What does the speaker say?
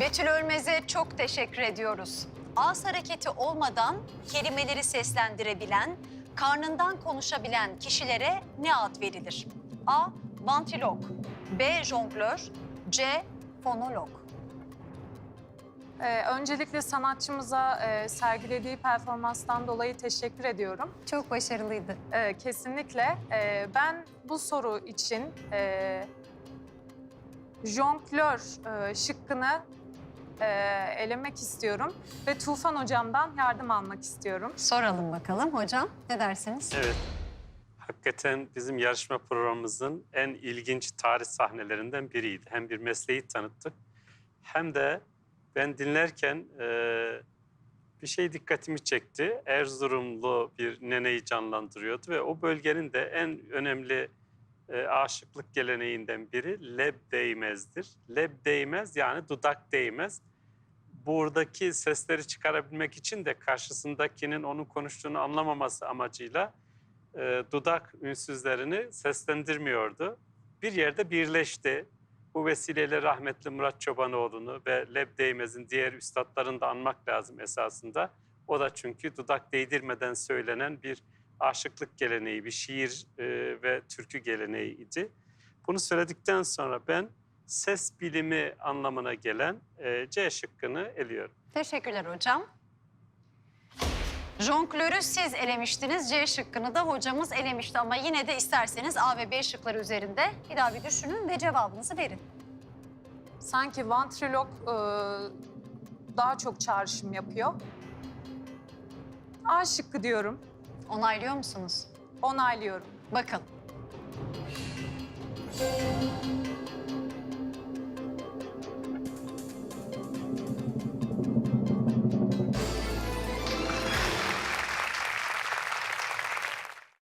Betül Ölmez'e çok teşekkür ediyoruz. Ağız hareketi olmadan kelimeleri seslendirebilen, karnından konuşabilen kişilere ne ad verilir? A. Vantilok B. Jonglör C. Fonolog Ee, öncelikle sanatçımıza e, sergilediği performanstan dolayı teşekkür ediyorum. Çok başarılıydı. Ee, kesinlikle. Ee, ben bu soru için e, jonglör e, şıkkını e, elemek istiyorum ve Tufan hocamdan yardım almak istiyorum. Soralım bakalım hocam. Ne dersiniz? Evet. Hakikaten bizim yarışma programımızın en ilginç tarih sahnelerinden biriydi. Hem bir mesleği tanıttık hem de ben dinlerken e, bir şey dikkatimi çekti. Erzurumlu bir neneyi canlandırıyordu ve o bölgenin de en önemli e, aşıklık geleneğinden biri leb değmezdir. Leb değmez yani dudak değmez. Buradaki sesleri çıkarabilmek için de karşısındakinin onun konuştuğunu anlamaması amacıyla e, dudak ünsüzlerini seslendirmiyordu. Bir yerde birleşti. Bu vesileyle rahmetli Murat Çobanoğlu'nu ve Leb Değmez'in diğer üstadlarını da anmak lazım esasında. O da çünkü dudak değdirmeden söylenen bir aşıklık geleneği, bir şiir e, ve türkü geleneğiydi. Bunu söyledikten sonra ben ses bilimi anlamına gelen e, C şıkkını eliyorum. Teşekkürler hocam. Jonglörü siz elemiştiniz. C şıkkını da hocamız elemişti ama yine de isterseniz A ve B şıkları üzerinde bir daha bir düşünün ve cevabınızı verin. Sanki vantrilok e, daha çok çağrışım yapıyor. A şıkkı diyorum. Onaylıyor musunuz? Onaylıyorum. Bakın.